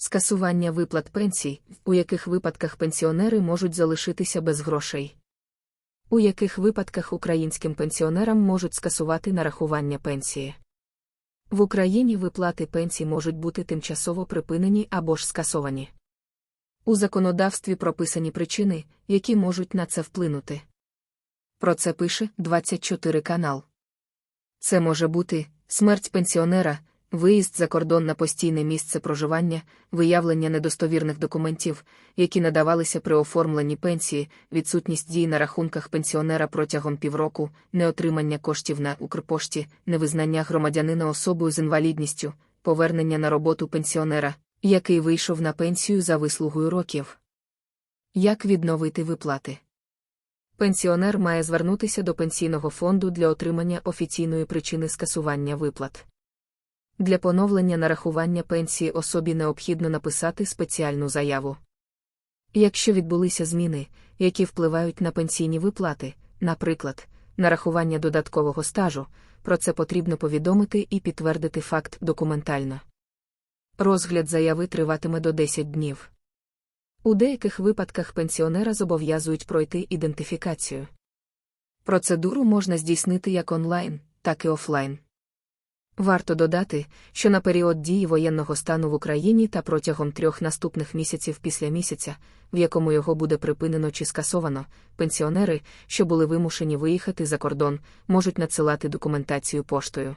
Скасування виплат пенсій, у яких випадках пенсіонери можуть залишитися без грошей. У яких випадках українським пенсіонерам можуть скасувати нарахування пенсії. В Україні виплати пенсій можуть бути тимчасово припинені або ж скасовані. У законодавстві прописані причини, які можуть на це вплинути. Про це пише 24 канал. Це може бути смерть пенсіонера, виїзд за кордон на постійне місце проживання, виявлення недостовірних документів, які надавалися при оформленні пенсії, відсутність дій на рахунках пенсіонера протягом півроку, неотримання коштів на Укрпошті, невизнання громадянина особою з інвалідністю, повернення на роботу пенсіонера, який вийшов на пенсію за вислугою років. Як відновити виплати? Пенсіонер має звернутися до пенсійного фонду для отримання офіційної причини скасування виплат. Для поновлення нарахування пенсії особі необхідно написати спеціальну заяву. Якщо відбулися зміни, які впливають на пенсійні виплати, наприклад, нарахування додаткового стажу, про це потрібно повідомити і підтвердити факт документально. Розгляд заяви триватиме до 10 днів. У деяких випадках пенсіонера зобов'язують пройти ідентифікацію. Процедуру можна здійснити як онлайн, так і офлайн. Варто додати, що на період дії воєнного стану в Україні та протягом трьох наступних місяців після місяця, в якому його буде припинено чи скасовано, пенсіонери, що були вимушені виїхати за кордон, можуть надсилати документацію поштою.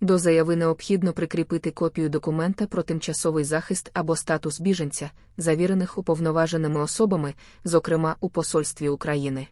До заяви необхідно прикріпити копію документа про тимчасовий захист або статус біженця, завірених уповноваженими особами, зокрема у Посольстві України.